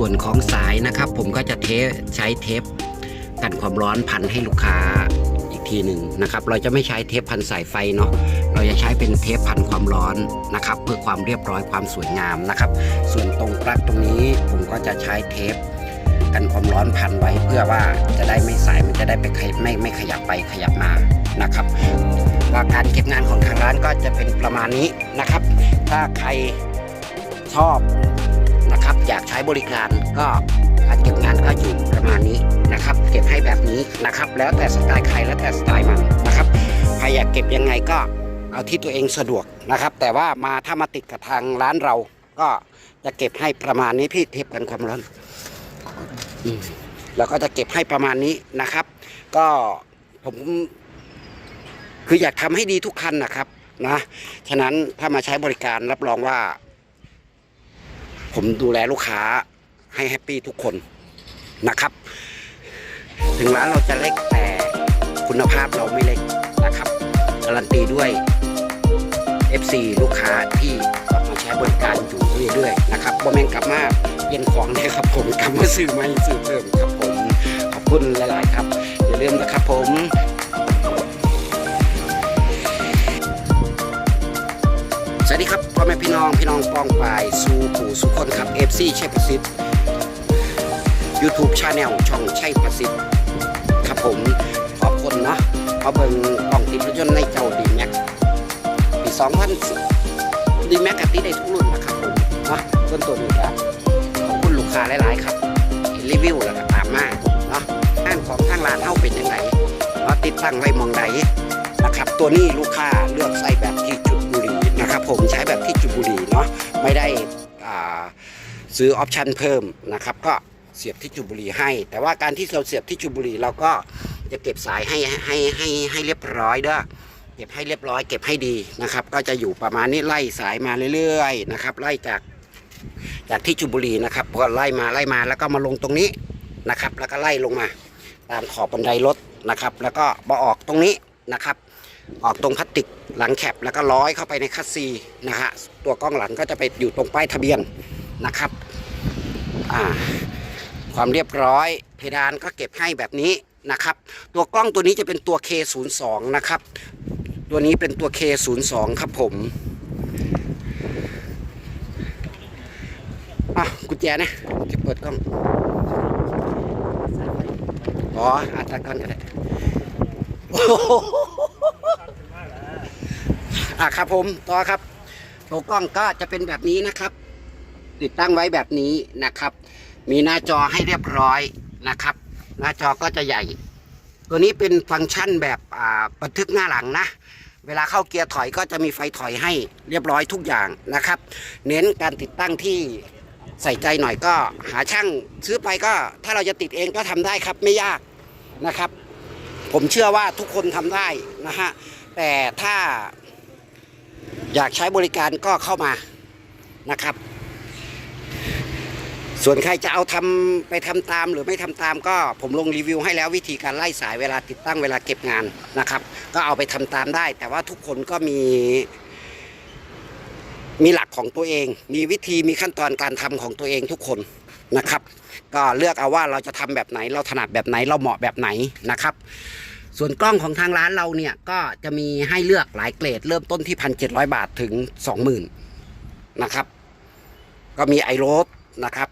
ส่วนของสายนะครับ ผมก็จะเทใช้เทปกันความร้อนพันให้ลูกค้าอีกทีหนึ่งนะครับ เราจะไม่ใช้เทปพันสายไฟเนาะเราจะใช้เป็นเทปพันความร้อนนะครับ เพื่อความเรียบร้อยความสวยงามนะครับ ส่วนตรงปลั๊กตรงนี้ผมก็จะใช้เทปกันความร้อนพันไว้เพื่อว่าจะได้ไม่สายมันจะได้ไปขยไม่ไม่ขยับไปขยับมานะครับว่าการเก็บงานของทางร้านก็จะเป็นประมาณนี้นะครับ ถ้าใครชอบ อยากใช้บริการก็การเก็บงานก็อยู่ประมาณนี้นะครับ เก็บให้แบบนี้นะครับ แล้วแต่สไตล์ใครแล้วแต่สไตล์มันนะครับใครอยากเก็บยังไงก็เอาที่ตัวเองสะดวกนะครับ แต่ว่ามาถ้ามาติดกับทางร้านเราก็จะเก็บให้ประมาณนี้พี่เทปกันความร้อนแล้วก็จะเก็บให้ประมาณนี้นะครับ ก็ผมคืออยากทำให้ดีทุกคันนะครับนะ ฉะนั้นถ้ามาใช้บริการรับรองว่า ผมดูแลลูกค้าให้แฮปปี้ทุกคนนะครับ ถึงร้านเราจะเล็กแต่คุณภาพเราไม่เล็กนะครับการันตีด้วย FC ลูกค้าที่มาใช้บริการอยู่เรื่อยๆนะครับโมเมนกลับมาเย็นของเลยครับผมกลับมาซื้อไม่ซื้อเพิ่มครับผมขอบคุณหลายๆครับอย่าลืมนะครับผม วัสดีครับพ่อแม่พี่น้องพี่น้องปองปายสู่ผู้สุคนครับ FC ชัยประสิทธิ์ YouTube Channel ช่องชัยประสิทธิ์ครับผมขอบคุณเนาะมาเบิ่งกล่องติดรถยนต์ในเจ้าดีแม็กปี2010ดีแม็กกับติดได้ทุกรุ่นนะครับผมเนาะต้นตัวนี้ครับขอบคุณลูกค้าหลายๆครับรีวิวแล้วก็ตามมาเนาะงานของทางร้านเฮาเป็นยังไงเนาะติดตั้งไว้มองใดนะครับ ตัวนี้ลูกค้าเลือกใส่ ซื้อออปชันเพิ่มนะครับ ก็เสียบที่จุบุรีให้ แต่ว่าการที่เราเสียบที่จุบุรีเราก็จะเก็บสายให้ให้ให้ให้เรียบร้อยเด้อเก็บให้เรียบร้อยเก็บให้ดีนะครับ ก็จะอยู่ประมาณนี้ไล่สายมาเรื่อยๆนะครับ ไล่จากจากที่จุบุรีนะครับพอไล่มาไล่มาแล้วก็มาลงตรงนี้นะครับ แล้วก็ไล่ลงมา ตามขอบบันไดรถนะครับ แล้วก็มาออกตรงนี้นะครับ ออกตรงพลาสติกหลังแคปแล้วก็ร้อยเข้าไปในคัสซีนะฮะตัวกล้องหลังก็จะไปอยู่ตรงป้ายทะเบียนนะครับ ความเรียบร้อย เพดานก็เก็บให้แบบนี้นะครับ ตัวกล้องตัวนี้จะเป็นตัว K02 นะครับ ตัวนี้เป็นตัว K02 ครับผมอะกุญแจนะจะเปิดกล้องอ๋ออาจจะก่อนก็ได้โอ้โหอะครับผมต่อครับตัวกล้องก็จะเป็นแบบนี้นะครับ ติดตั้งไว้แบบนี้นะครับ มีหน้าจอให้เรียบร้อยนะครับ หน้าจอก็จะใหญ่ ตัวนี้เป็นฟังก์ชันแบบอ่าบันทึกหน้าหลังนะ เวลาเข้าเกียร์ถอยก็จะมีไฟถอยให้เรียบร้อยทุกอย่างนะครับ เน้นการติดตั้งที่ใส่ใจหน่อยก็หาช่างซื้อไปก็ถ้าเราจะติดเองก็ทำได้ครับไม่ยากนะครับ ผมเชื่อว่าทุกคนทำได้นะฮะแต่ถ้าอยากใช้บริการก็เข้ามานะครับ ส่วนใครจะเอาทำไปทำตามหรือไม่ทำตามก็ผมลงรีวิวให้แล้ววิธีการไล่สายเวลาติดตั้งเวลาเก็บงานนะครับ ก็เอาไปทำตามได้ แต่ว่าทุกคนก็มี มีหลักของตัวเอง มีวิธีมีขั้นตอนการทำของตัวเองทุกคนนะครับ ก็เลือกเอาว่าเราจะทำแบบไหน เราถนัดแบบไหนเราเหมาะแบบไหนนะครับ ส่วนกล้องของทางร้านเราเนี่ยก็จะมีให้เลือกหลายเกรด เริ่มต้นที่พันเจ็ดบาทถึงสองหมื่นนะครับก็มีไอโรสนะครับ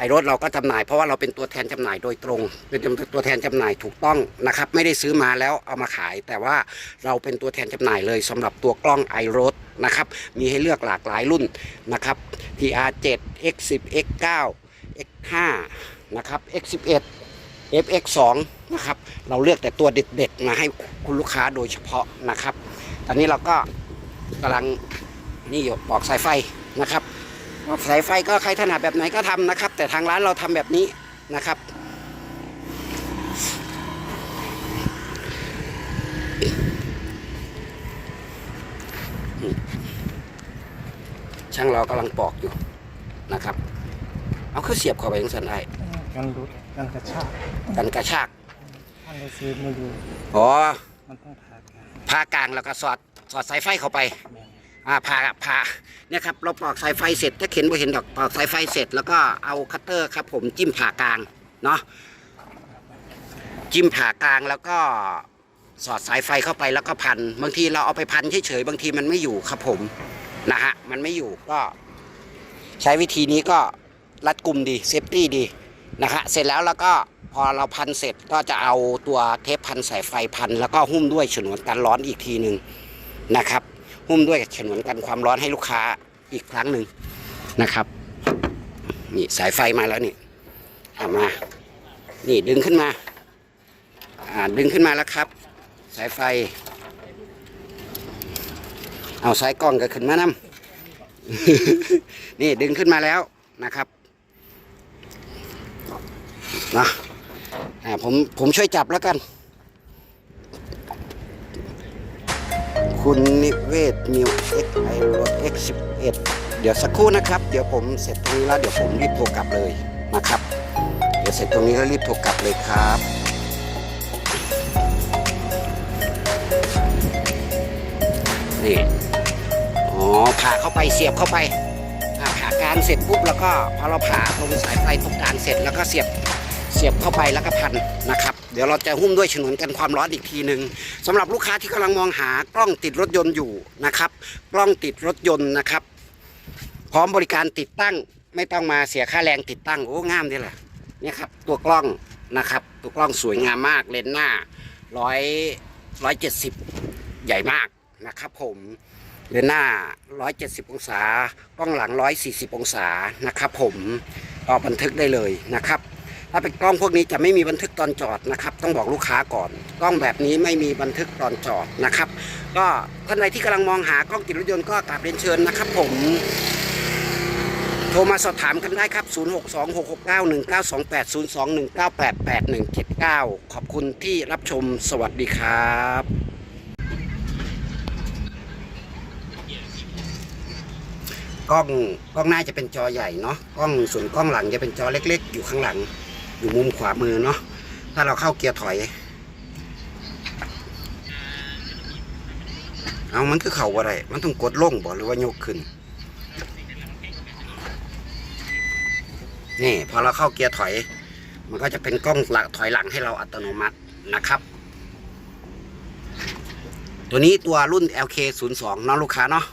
ไอโรสเราก็จำหน่ายเพราะว่าเราเป็นตัวแทนจำหน่ายโดยตรง เป็นตัวแทนจำหน่ายถูกต้องนะครับ ไม่ได้ซื้อมาแล้วเอามาขาย แต่ว่าเราเป็นตัวแทนจำหน่ายเลยสำหรับตัวกล้องไอโรสนะครับ มีให้เลือกหลากหลายรุ่นนะครับ TR7 X10 X9 X5 นะครับ X11 FX2 นะครับ เราเลือกแต่ตัวเด็ดๆมาให้คุณลูกค้าโดยเฉพาะนะครับ ตอนนี้เราก็กำลังนี่อยู่ปอกสายไฟนะครับ สายไฟก็ใครถนัดแบบไหนก็ทำนะครับ แต่ทางร้านเราทำแบบนี้นะครับ ช่างเรากำลังปอกอยู่นะครับ เอาคือเสียบเข้าไปยังสันได้กันรุดกันกระชากกันกระชากท่านได้ซื้อมาดูอ๋อมันต้องถากกันพากลางแล้วก็สอดสอดสายไฟเข้าไปแม่น อ่าผ่าผ่าเนี่ยครับเราปอกสายไฟเสร็จถ้าเข็นบ่เห็นดอกปอกสายไฟเสร็จแล้วก็เอาคัตเตอร์ครับ ผมจิ้มผ่ากลางเนาะจิ้มผ่ากลางแล้วก็สอดสายไฟเข้าไปแล้วก็พัน บางทีเราเอาไปพันเฉยๆบางทีมันไม่อยู่ครับผมนะฮะมันไม่อยู่ก็ ใช้วิธีนี้ก็รัดกลุ่มดีเซฟตี้ดีนะฮะเสร็จแล้วแล้วก็พอเราพันเสร็จก็จะเอาตัวเทปพันสายไฟพัน แล้วก็หุ้มด้วยฉนวนกันร้อนอีกทีหนึ่งนะครับ หุ้มด้วยฉนวนกันความร้อนให้ลูกค้าอีกครั้งหนึ่งนะครับ นี่สายไฟมาแล้วนี่เอามา นี่ดึงขึ้นมา อ่าดึงขึ้นมาแล้วครับ สายไฟ เอาสายกล้องก็ขึ้นมานำนี่ดึงขึ้นมาแล้วนะครับนะอ่าผมผมช่วยจับแล้วกัน คุณนิเวศมิวเอ็กไอโรเอ็กสิบเอ็ดเดี๋ยวสักครู่นะครับ เดี๋ยวผมเสร็จตรงนี้แล้วเดี๋ยวผมรีบโทรกลับเลยนะครับ เดี๋ยวเสร็จตรงนี้แล้วรีบโทรกลับเลยครับนี่อ๋อผ่าเข้าไปเสียบเข้าไปผ่ากลางเสร็จปุ๊บแล้วก็พอเราผ่าลงสายไฟตรงกลางเสร็จแล้วก็เสียบ เสียบเข้าไปแล้วก็พันนะครับ เดี๋ยวเราจะหุ้มด้วยฉนวนกันความร้อนอีกทีหนึ่งสำหรับลูกค้าที่กำลังมองหากล้องติดรถยนต์อยู่นะครับ กล้องติดรถยนต์นะครับ พร้อมบริการติดตั้งไม่ต้องมาเสียค่าแรงติดตั้งโอ้งามดีแหละเนี่ยครับตัวกล้องนะครับตัวกล้องสวยงามมากเลนหน้าร้อยร้อยเจ็ดสิบใหญ่มากนะครับผมเลนหน้า 170 องศากล้องหลัง 140 องศานะครับผมก็บันทึกได้เลยนะครับ ถ้าเป็นกล้องพวกนี้จะไม่มีบันทึกตอนจอดนะครับ ต้องบอกลูกค้าก่อน กล้องแบบนี้ไม่มีบันทึกตอนจอดนะครับ ก็ท่านใดที่กำลังมองหากล้องติดรถยนต์ก็กราบเรียนเชิญนะครับ ผมโทรมาสอบถามกันได้ครับ 0626691928 0219881179 ขอบคุณที่รับชม สวัสดีครับกล้องกล้องหน้าจะเป็นจอใหญ่เนาะกล้องส่วนกล้องหลังจะเป็นจอเล็ก ๆ อยู่ข้างหลัง อยู่มุมขวามือเนาะถ้าเราเข้าเกียร์ถอย เอามันคือเข่าอะไรมันต้องกดลงบ่หรือว่ายกขึ้น นี่พอเราเข้าเกียร์ถอย มันก็จะเป็นกล้องหลังถอยหลังให้เราอัตโนมัตินะครับ ตัวนี้ตัวรุ่น LK02 เนาะลูกค้าเนาะ